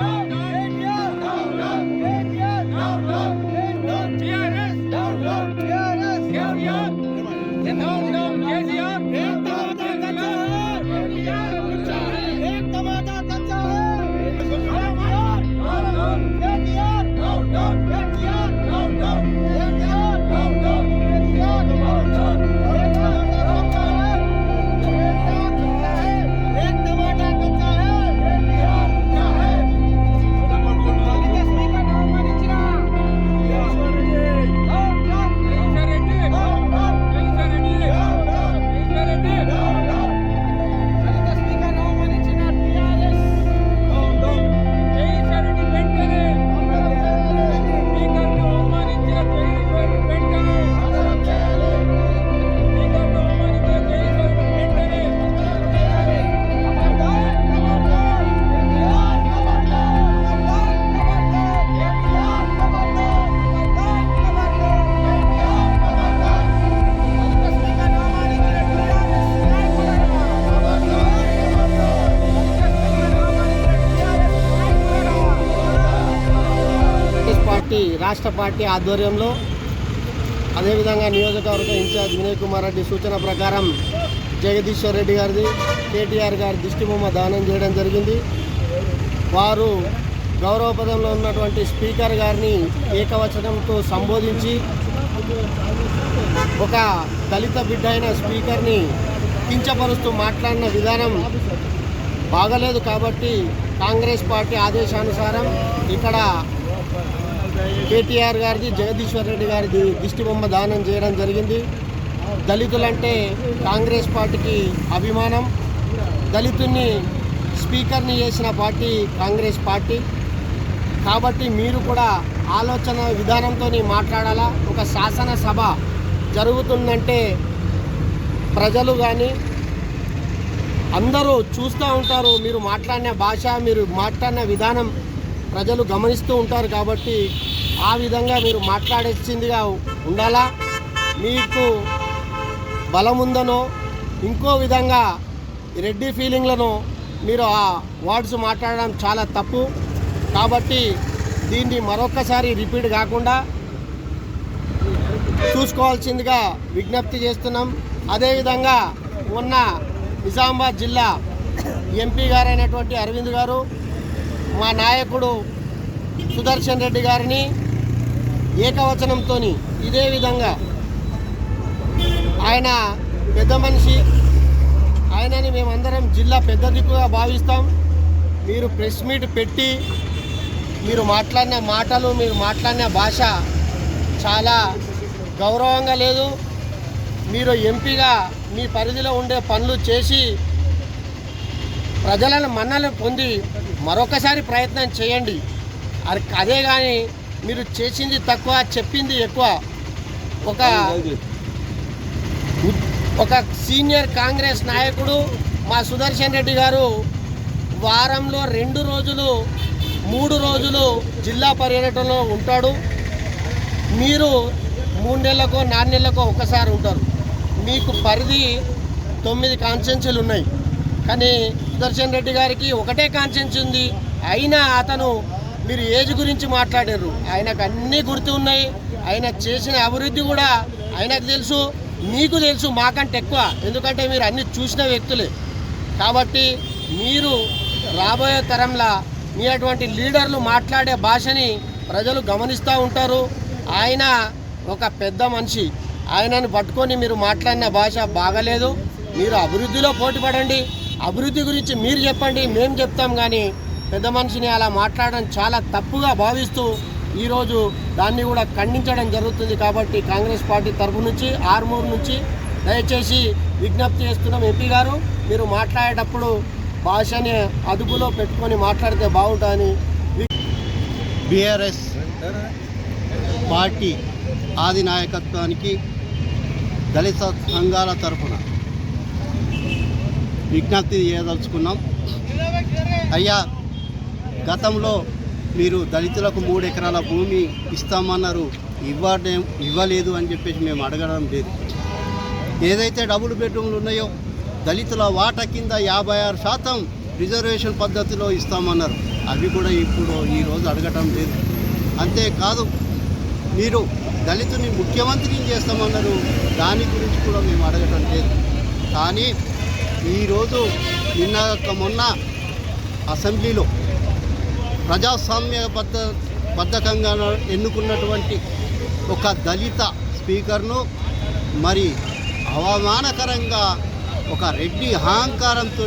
Congress party ఆధ్వర్యంలో అదేవిధంగా నియోజకవర్గ ఇన్ఛార్జ్ వినయ్ కుమార్ రెడ్డి సూచన ప్రకారం జగదీశ్వర్ రెడ్డి గారిది కేటీఆర్ గారి దిష్టిబొమ్మ దానం చేయడం జరిగింది. వారు గౌరవపదంలో ఉన్నటువంటి స్పీకర్ గారిని ఏకవచనంతో సంబోధించి ఒక దళిత బిడ్డ అయిన స్పీకర్ని కించపరుస్తూ మాట్లాడిన విధానం బాగలేదు కాబట్టి కాంగ్రెస్ పార్టీ ఆదేశానుసారం ఇక్కడ కేటీఆర్ గారిది జగదీశ్వర్ రెడ్డి గారిది దిష్టిబొమ్మ దానం చేయడం జరిగింది. దళితులంటే కాంగ్రెస్ పార్టీకి అభిమానం. దళితుల్ని స్పీకర్ని చేసిన పార్టీ కాంగ్రెస్ పార్టీ. కాబట్టి మీరు కూడా ఆలోచన విధానంతో మాట్లాడాలా? ఒక శాసనసభ జరుగుతుందంటే ప్రజలు కానీ అందరూ చూస్తూ ఉంటారు. మీరు మాట్లాడిన భాష మీరు మాట్లాడిన విధానం ప్రజలు గమనిస్తూ ఉంటారు కాబట్టి ఆ విధంగా మీరు మాట్లాడేసిందిగా ఉండాలా? మీకు బలముందనో ఇంకో విధంగా రెడ్డి ఫీలింగ్లను మీరు ఆ వర్డ్స్ మాట్లాడడం చాలా తప్పు. కాబట్టి దీన్ని మరొకసారి రిపీట్ కాకుండా చూసుకోవాల్సిందిగా విజ్ఞప్తి చేస్తున్నాం. అదేవిధంగా ఉన్న నిజామాబాద్ జిల్లా ఎంపీ గారైనటువంటి అరవింద్ గారు మా నాయకుడు సుదర్శన్ రెడ్డి గారిని ఏకవచనంతో ఇదే విధంగా ఆయన పెద్ద మనిషి ఆయనని మేమందరం జిల్లా పెద్ద దిక్కుగా భావిస్తాం. మీరు ప్రెస్ మీట్ పెట్టి మీరు మాట్లాడిన మాటలు మీరు మాట్లాడిన భాష చాలా గౌరవంగా లేదు. మీరు ఎంపీగా మీ పరిధిలో ఉండే పనులు చేసి ప్రజలను మన్నలు పొంది మరొకసారి ప్రయత్నం చేయండి. అర్- అదే కానీ మీరు చేసింది తక్కువ చెప్పింది ఎక్కువ. ఒక ఒక సీనియర్ కాంగ్రెస్ నాయకుడు మా సుదర్శన్ రెడ్డి గారు వారంలో రెండు రోజులు మూడు రోజులు జిల్లా పర్యటనలో ఉంటాడు. మీరు మూడు నెలలకో నాలుగు నెలలకో ఒకసారి ఉంటారు. మీకు పరిధి తొమ్మిది కాన్స్టెన్సీలు ఉన్నాయి. కానీ సుదర్శన్ రెడ్డి గారికి ఒకటే కాన్సెన్స్ ఉంది. అయినా అతను మీరు ఏజ్ గురించి మాట్లాడారు. ఆయనకు అన్నీ గుర్తు ఉన్నాయి. ఆయన చేసిన అభివృద్ధి కూడా ఆయనకు తెలుసు మీకు తెలుసు మాకంటే ఎక్కువ. ఎందుకంటే మీరు అన్ని చూసిన వ్యక్తులే. కాబట్టి మీరు రాబోయే తరంలో మీ అటువంటి లీడర్లు మాట్లాడే భాషని ప్రజలు గమనిస్తూ ఉంటారు. ఆయన ఒక పెద్ద మనిషి. ఆయనను పట్టుకొని మీరు మాట్లాడిన భాష బాగలేదు. మీరు అభివృద్ధిలో పోటీ పడండి. అభివృద్ధి గురించి మీరు చెప్పండి మేము చెప్తాం. కానీ పెద్ద మనిషిని అలా మాట్లాడడం చాలా తప్పుగా భావిస్తూ ఈరోజు దాన్ని కూడా ఖండించడం జరుగుతుంది కాబట్టి కాంగ్రెస్ పార్టీ తరఫు నుంచి ఆర్మూర్ నుంచి దయచేసి విజ్ఞప్తి చేస్తున్నాం ఎంపీ గారు. మీరు మాట్లాడేటప్పుడు భాషని అదుపులో పెట్టుకొని మాట్లాడితే బాగుంటుందని బీఆర్ఎస్ పార్టీ ఆది నాయకత్వానికి దళిత సంఘాల తరఫున విజ్ఞప్తి చేయదలుచుకున్నాం. అయ్యా గతంలో మీరు దళితులకు మూడు ఎకరాల భూమి ఇస్తామన్నారు ఇవ్వడం ఇవ్వలేదు అని చెప్పేసి మేము అడగడం లేదు. ఏదైతే డబుల్ బెడ్రూమ్లు ఉన్నాయో దళితుల వాటా కింద యాభై ఆరు శాతం రిజర్వేషన్ పద్ధతిలో ఇస్తామన్నారు. అవి కూడా ఇప్పుడు ఈరోజు అడగటం లేదు. అంతేకాదు మీరు దళితుని ముఖ్యమంత్రిని చేస్తామన్నారు. దాని గురించి కూడా మేము అడగటం లేదు. కానీ ఈరోజు నిన్న మొన్న అసెంబ్లీలో ప్రజాస్వామ్య ప్రజాస్వామ్యబద్ధ బద్ధకంగా ఎన్నుకున్నటువంటి ఒక దళిత స్పీకర్ను మరి అవమానకరంగా ఒక రెడ్డి అహంకారంతో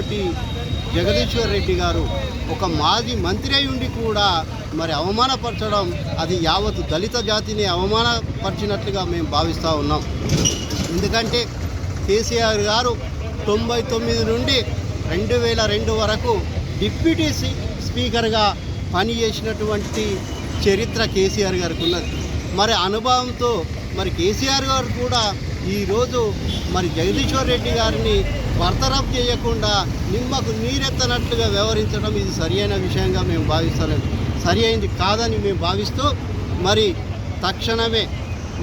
జగదీశ్వర్ రెడ్డి గారు ఒక మాజీ మంత్రి అయి ఉండి కూడా మరి అవమానపరచడం అది యావత్ దళిత జాతిని అవమానపరిచినట్లుగా మేము భావిస్తూ ఉన్నాం. ఎందుకంటే కేసీఆర్ గారు తొంభై తొమ్మిది నుండి రెండు వేల రెండు వరకు డిప్యూటీ స్పీకర్గా పని చేసినటువంటి చరిత్ర కేసీఆర్ గారికి ఉన్నది. మరి అనుభవంతో మరి కేసీఆర్ గారు కూడా ఈరోజు మరి జగదీశ్వర్ రెడ్డి గారిని బర్తరఫ్ చేయకుండా నిమ్మకు నీరెత్తనట్లుగా వ్యవహరించడం ఇది సరియైన విషయంగా మేము భావిస్తలేదు సరి అయింది కాదని మేము భావిస్తూ మరి తక్షణమే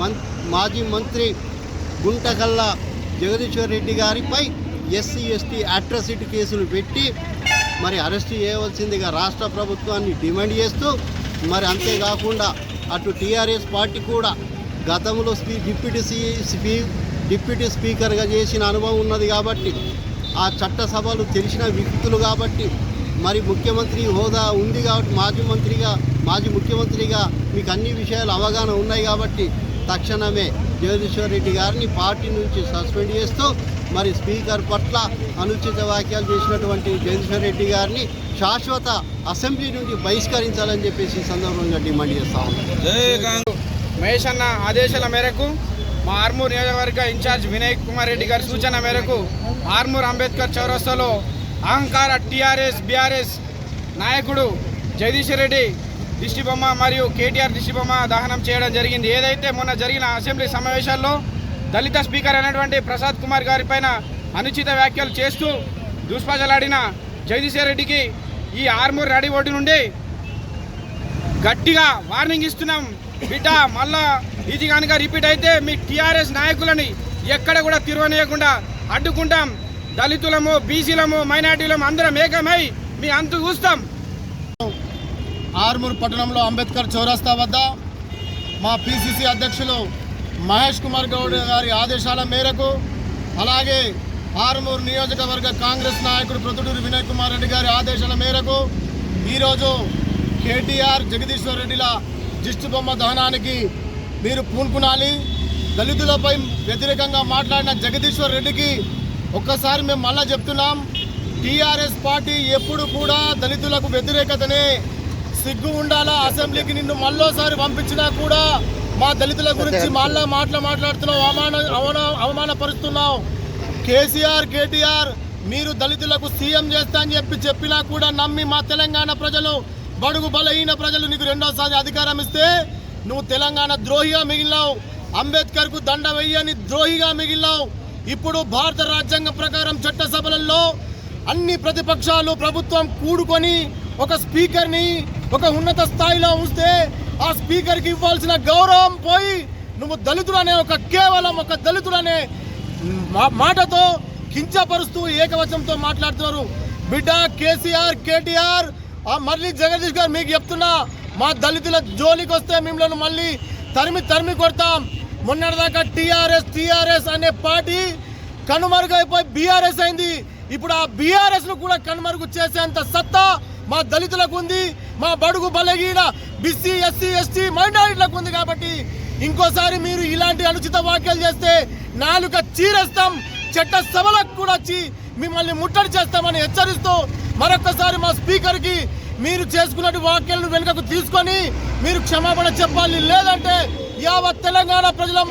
మం మాజీ మంత్రి గుంటకల్లా జగదీశ్వర్ రెడ్డి గారిపై ఎస్సీ ఎస్టీ అట్రాసిటీ కేసులు పెట్టి మరి అరెస్ట్ చేయవలసిందిగా రాష్ట్ర ప్రభుత్వాన్ని డిమాండ్ చేస్తూ మరి అంతేకాకుండా అటు టీఆర్ఎస్ పార్టీ కూడా గతంలో స్పీ డిప్యూటీ స్పీ డిప్యూటీ స్పీకర్గా చేసిన అనుభవం ఉన్నది కాబట్టి ఆ చట్టసభలు తెలిసిన వ్యక్తులు కాబట్టి మరి ముఖ్యమంత్రి హోదా ఉంది కాబట్టి మాజీ మంత్రిగా మాజీ ముఖ్యమంత్రిగా మీకు అన్ని విషయాలు అవగాహన ఉన్నాయి కాబట్టి తక్షణమే జగదీశ్వర్ రెడ్డి గారిని పార్టీ నుంచి సస్పెండ్ చేస్తూ మరి స్పీకర్ పట్ల అనుచిత వ్యాఖ్యలు చేసినటువంటి జగదీశ్వర్ రెడ్డి గారిని శాశ్వత అసెంబ్లీ నుండి బహిష్కరించాలని చెప్పేసి ఈ సందర్భంగా డిమాండ్ చేస్తా ఉన్నాం. మహేష్ అన్న ఆదేశాల మేరకు మా ఆర్మూర్ నియోజకవర్గ ఇన్ఛార్జ్ వినయ్ కుమార్ రెడ్డి గారి సూచన మేరకు ఆర్మూర్ అంబేద్కర్ చౌరస్తాలో అహంకార టీఆర్ఎస్ బీఆర్ఎస్ నాయకుడు జగదీశ్వర్ రెడ్డి దిష్టిబొమ్మ మరియు కేటీఆర్ దిష్టిబొమ్మ దహనం చేయడం జరిగింది. ఏదైతే మొన్న జరిగిన అసెంబ్లీ సమావేశాల్లో దళిత స్పీకర్ అయినటువంటి ప్రసాద్ కుమార్ గారి పైన అనుచిత వ్యాఖ్యలు చేస్తూ దుష్పాజలాడిన జగదీశ్వర్ రెడ్డికి ఈ ఆర్మూర్ రెడీ ఒడ్డు నుండి గట్టిగా వార్నింగ్ ఇస్తున్నాం. బిడ్డ మళ్ళా ఇది కనుక రిపీట్ అయితే మీ టీఆర్ఎస్ నాయకులని ఎక్కడ కూడా తిరవనీయకుండా అడ్డుకుంటాం. దళితులము బీసీలము మైనార్టీలము అందరం ఏకమై మీ అంతు చూస్తాం. ఆర్మూర్ పట్టణంలో అంబేద్కర్ చౌరస్తా వద్ద మా పిసిసి అధ్యక్షులు మహేష్ కుమార్ గౌడ్ గారి ఆదేశాల మేరకు అలాగే ఆర్మూర్ నియోజకవర్గ కాంగ్రెస్ నాయకుడు ప్రొద్దుటూరు వినయ్ కుమార్ రెడ్డి గారి ఆదేశాల మేరకు ఈరోజు కేటీఆర్ జగదీశ్వర్ రెడ్డిల దిష్టి బొమ్మ దహనానికి మీరు పూనుకునాలి దళితులపై వ్యతిరేకంగా మాట్లాడిన జగదీశ్వర్ రెడ్డికి ఒక్కసారి మేము మళ్ళా చెప్తున్నాం. టీఆర్ఎస్ పార్టీ ఎప్పుడు కూడా దళితులకు వ్యతిరేకతనే సిగ్గు ఉండాలా? అసెంబ్లీకి నిన్ను మళ్ళోసారి పంపించినా కూడా మా దళితుల గురించి మళ్ళా మాటలు మాట్లాడుతున్నావు అవమాన అవమాన అవమానపరుస్తున్నావు. కేసీఆర్ కేటీఆర్ మీరు దళితులకు సీఎం చేస్తా అని చెప్పి చెప్పినా కూడా నమ్మి మా తెలంగాణ ప్రజలు బడుగు బలహీన ప్రజలు నీకు రెండోసారి అధికారం ఇస్తే నువ్వు తెలంగాణ ద్రోహిగా మిగిలినావు. అంబేద్కర్కు దండ వెయ్యని ద్రోహిగా మిగిలినావు. ఇప్పుడు భారత రాజ్యాంగం ప్రకారం చట్టసభలలో అన్ని ప్రతిపక్షాలు ప్రభుత్వం కూడుకొని ఒక స్పీకర్ని ఒక ఉన్నత స్థాయిలో ఉంచితే ఆ స్పీకర్కి ఇవ్వాల్సిన గౌరవం పోయి నువ్వు దళితుడనే ఒక కేవలం ఒక దళితుడనే మా- మాటతో కించపరుస్తూ ఏకవచనంతో మాట్లాడుతున్నారు. బిడ్డ కేసీఆర్ కేటీఆర్ ఆ మళ్ళీ జగదీష్ గారు మీకు చెప్తున్నా మా దళితుల జోలికి వస్తే మిమ్మల్ని మళ్ళీ తరిమి తరిమి కొడతాం. మొన్నటిదాకా టీఆర్ఎస్ టీఆర్ఎస్ అనే పార్టీ కనుమరుగైపోయి బీఆర్ఎస్ అయింది. ఇప్పుడు ఆ బీఆర్ఎస్ను కూడా కనుమరుగు చేసేంత సత్తా మా దళితులకు ఉంది మా బడుగు బలహీన బిస్సీ ఎస్సీ ఎస్టీ మైనారిటీలకు ఉంది కాబట్టి ఇంకోసారి మీరు ఇలాంటి అనుచిత వ్యాఖ్యలు చేస్తే నాలుక చీరేస్తాం చట్ట సభలకు కూడా వచ్చి మిమ్మల్ని ముట్టడి చేస్తామని హెచ్చరిస్తూ మరొకసారి మా స్పీకర్కి మీరు చేసుకున్నట్టు వ్యాఖ్యలను వెనుకకు తీసుకొని మీరు క్షమాపణ చెప్పాలి. లేదంటే యావత్ తెలంగాణ ప్రజలం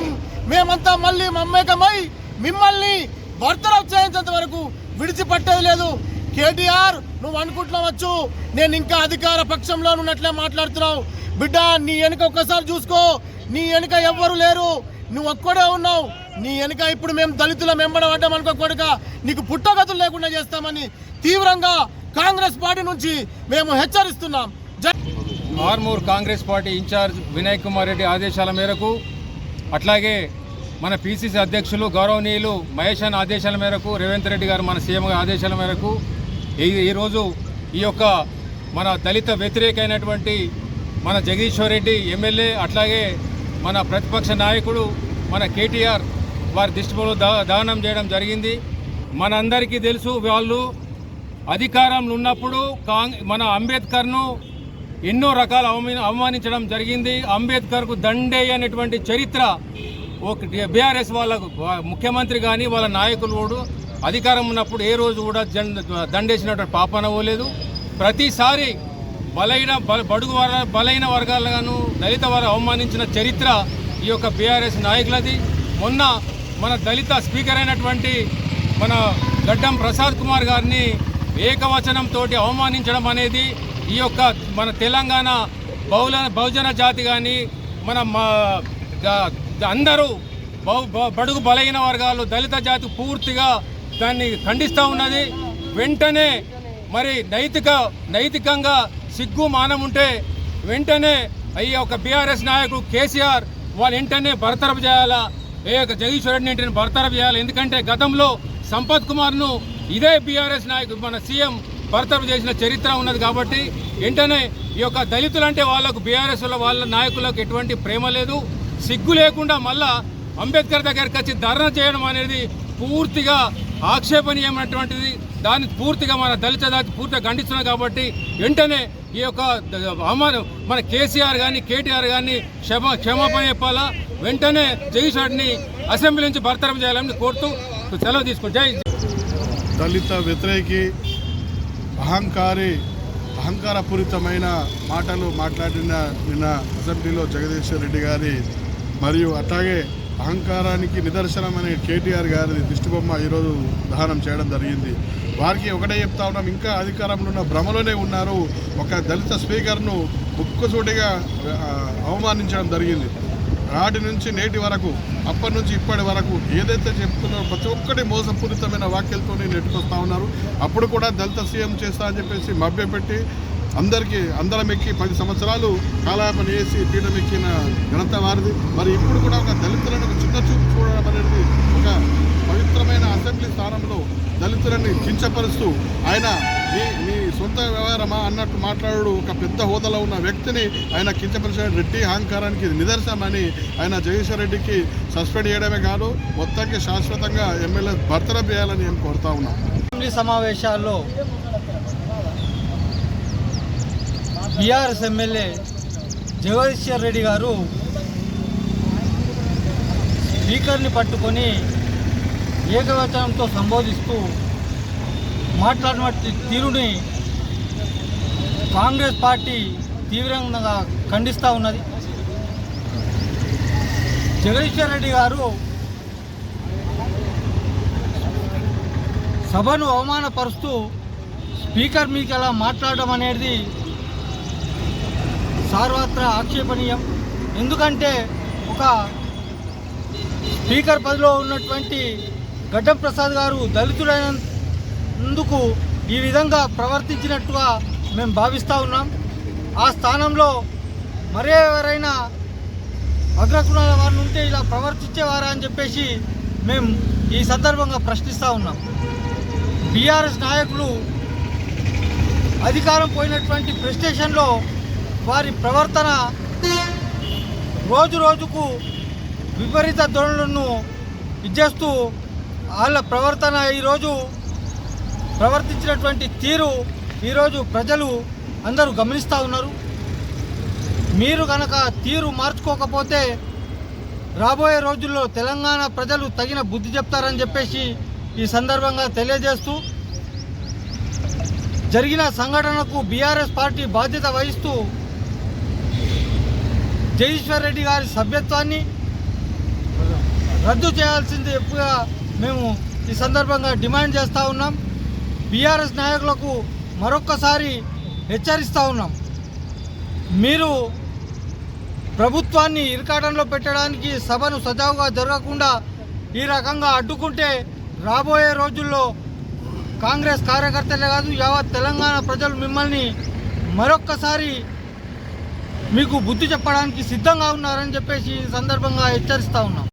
మేమంతా మళ్ళీ మమ్మేకమై మిమ్మల్ని బర్తరఫ్ చేయించేంత వరకు విడిచిపెట్టేది లేదు. కేటీఆర్ నువ్వు అనుకుంటున్నావచ్చు? నేను ఇంకా అధికార పక్షంలో ఉన్నట్లే మాట్లాడుతున్నావు. బిడ్డ నీ వెనుక ఒక్కసారి చూసుకో. నీ వెనుక ఎవ్వరు లేరు. నువ్వు ఒక్కడే ఉన్నావు. నీ వెనుక ఇప్పుడు మేము దళితుల మెంబడబడ్డాం అనుకో కొడుక. నీకు పుట్టగతులు లేకుండా చేస్తామని తీవ్రంగా కాంగ్రెస్ పార్టీ నుంచి మేము హెచ్చరిస్తున్నాం. Armoor Congress party incharge Vinay Kumar Reddy ఆదేశాల మేరకు అట్లాగే మన పిసిసి అధ్యక్షులు గౌరవనీయులు మహేష్ అన్న ఆదేశాల మేరకు రేవంత్ రెడ్డి గారు మన సీఎం గారి ఆదేశాల మేరకు ఈరోజు ఈ యొక్క మన దళిత వ్యతిరేకమైనటువంటి మన జగదీశ్వర్ రెడ్డి ఎమ్మెల్యే అట్లాగే మన ప్రతిపక్ష నాయకుడు మన కేటీఆర్ వారి దిష్టిలో దానం చేయడం జరిగింది. మనందరికీ తెలుసు వాళ్ళు అధికారంలో ఉన్నప్పుడు కాంగ్ మన అంబేద్కర్ను ఎన్నో రకాల అవమాన అవమానించడం జరిగింది. అంబేద్కర్కు దండేయనటువంటి చరిత్ర ఒక బీఆర్ఎస్ వాళ్ళకు ముఖ్యమంత్రి కానీ వాళ్ళ నాయకులు కూడా అధికారం ఉన్నప్పుడు ఏ రోజు కూడా జెండ దండేసినటువంటి పాపన పోలేదు. ప్రతిసారి బలైన బల బడుగు వర బలైన వర్గాలను దళిత వారు అవమానించిన చరిత్ర ఈ యొక్క బీఆర్ఎస్ నాయకులది. మొన్న మన దళిత స్పీకర్ అయినటువంటి మన గడ్డం ప్రసాద్ కుమార్ గారిని ఏకవచనంతో అవమానించడం అనేది ఈ యొక్క మన తెలంగాణ బహుళ బహుజన జాతి కానీ మన మా- అందరూ బడుగు బలైన వర్గాలు దళిత జాతి పూర్తిగా దాన్ని ఖండిస్తూ ఉన్నది. వెంటనే మరి నైతిక నైతికంగా సిగ్గు మానం ఉంటే వెంటనే ఈ యొక్క బీఆర్ఎస్ నాయకుడు కేసీఆర్ వాళ్ళు వెంటనే భర్తరపు చేయాలా. ఏ యొక్క జగదీశ్వర్ రెడ్డిని వెంటనే బర్తరఫ్ చేయాలి. ఎందుకంటే గతంలో సంపత్ కుమార్ను ఇదే బీఆర్ఎస్ నాయకుడు మన సీఎం బర్తరఫ్ చేసిన చరిత్ర ఉన్నది కాబట్టి వెంటనే ఈ యొక్క దళితులంటే వాళ్ళకు బీఆర్ఎస్ వాళ్ళ నాయకులకు ఎటువంటి ప్రేమ లేదు. సిగ్గు లేకుండా మళ్ళా అంబేద్కర్ దగ్గరికి వచ్చి ధర్నా చేయడం అనేది పూర్తిగా ఆక్షేపణీయమైనటువంటిది. దాన్ని పూర్తిగా మన దళిత జాతి పూర్తిగా ఖండిస్తున్నాం కాబట్టి వెంటనే ఈ యొక్క అవమానం మన కేసీఆర్ కానీ కేటీఆర్ కానీ క్షమ క్షమాపణ చెప్పాలా? వెంటనే జగదీశ్వరుడిని అసెంబ్లీ నుంచి బర్తరఫ్ చేయాలని కోరుతూ సెలవు తీసుకుంటా. జై దళిత వ్యతిరేకి అహంకారి అహంకారపూరితమైన మాటలు మాట్లాడిన నిన్న అసెంబ్లీలో జగదీశ్వర్ రెడ్డి గారి మరియు అట్లాగే అహంకారానికి నిదర్శనమనే కేటీఆర్ గారి దిష్టిబొమ్మ ఈరోజు దహనం చేయడం జరిగింది. వారికి ఒకటే చెప్తా ఉన్నాం ఇంకా అధికారంలో ఉన్న భ్రమలోనే ఉన్నారు. ఒక దళిత స్పీకర్ను ముక్కుసూటిగా అవమానించడం జరిగింది. నాటి నుంచి నేటి వరకు అప్పటి నుంచి ఇప్పటి వరకు ఏదైతే చెప్తున్నారో ప్రతి ఒక్కటి మోసపూరితమైన వాక్యాలతో నెట్టుకొస్తా ఉన్నారు. అప్పుడు కూడా దళిత సీఎం చేస్తా అని చెప్పేసి మభ్యపెట్టి అందరికీ అందరం ఎక్కి పది సంవత్సరాలు కాలాపన చేసి పీఠం ఎక్కిన ఘనత వారిది. మరి ఇప్పుడు కూడా ఒక దళితులను ఒక చిన్న చూపు చూడడం అనేది ఒక పవిత్రమైన అసెంబ్లీ స్థానంలో దళితులని కించపరుస్తూ ఆయన మీ మీ సొంత వ్యవహారమా అన్నట్టు మాట్లాడు ఒక పెద్ద హోదాలో ఉన్న వ్యక్తిని ఆయన కించపరిచిన రెడ్డి అహంకారానికి నిదర్శనమని ఆయన జగదీశ్వర్ రెడ్డికి సస్పెండ్ చేయడమే కాదు మొత్తానికి శాశ్వతంగా ఎమ్మెల్యే బర్తరఫ్ చేయాలని నేను కోరుతా ఉన్నాను. అసెంబ్లీ సమావేశాల్లో బీఆర్ఎస్ ఎమ్మెల్యే జగదీశ్వర్ రెడ్డి గారు స్పీకర్ని పట్టుకొని ఏకవచనంతో సంబోధిస్తూ మాట్లాడినటువంటి తీరుని కాంగ్రెస్ పార్టీ తీవ్రంగా ఖండిస్తూ ఉన్నది. జగదీశ్వర్ రెడ్డి గారు సభను అవమానపరుస్తూ స్పీకర్ మీకు అలా మాట్లాడడం అనేది సార్వత్ర ఆక్షేపణీయం. ఎందుకంటే ఒక స్పీకర్ పదిలో ఉన్నటువంటి గడ్డం ప్రసాద్ గారు దళితులైనందుకు ఈ విధంగా ప్రవర్తించినట్టుగా మేము భావిస్తూ ఉన్నాం. ఆ స్థానంలో మరే ఎవరైనా అగ్రకులాల వారిని ఉంటే ఇలా ప్రవర్తించేవారా అని చెప్పేసి మేము ఈ సందర్భంగా ప్రశ్నిస్తూ ఉన్నాం. బీఆర్ఎస్ నాయకులు అధికారం పోయినటువంటి ప్రెస్టేషన్లో వారి ప్రవర్తన రోజు రోజుకు విపరీత ధోరణులను ఇచ్చేస్తూ వాళ్ళ ప్రవర్తన ఈరోజు ప్రవర్తించినటువంటి తీరు ఈరోజు ప్రజలు అందరూ గమనిస్తూ ఉన్నారు. మీరు కనుక తీరు మార్చుకోకపోతే రాబోయే రోజుల్లో తెలంగాణ ప్రజలు తగిన బుద్ధి చెప్తారని చెప్పేసి ఈ సందర్భంగా తెలియజేస్తూ జరిగిన సంఘటనకు బీఆర్ఎస్ పార్టీ బాధ్యత వహిస్తూ జగదీశ్వర్ రెడ్డి గారి సభ్యత్వాన్ని రద్దు చేయాల్సింది ఎక్కువగా మేము ఈ సందర్భంగా డిమాండ్ చేస్తూ ఉన్నాం. బీఆర్ఎస్ నాయకులకు మరొక్కసారి హెచ్చరిస్తూ ఉన్నాం. మీరు ప్రభుత్వాన్ని ఇరకాటంలో పెట్టడానికి సభను సజావుగా జరగకుండా ఈ రకంగా అడ్డుకుంటే రాబోయే రోజుల్లో కాంగ్రెస్ కార్యకర్తలే కాదు యావత్ తెలంగాణ ప్రజలు మిమ్మల్ని మరొక్కసారి మీకు బుద్ధి చెప్పడానికి సిద్ధంగా ఉన్నారని చెప్పేసి సందర్భంగా హెచ్చరిస్తూ ఉన్నాం.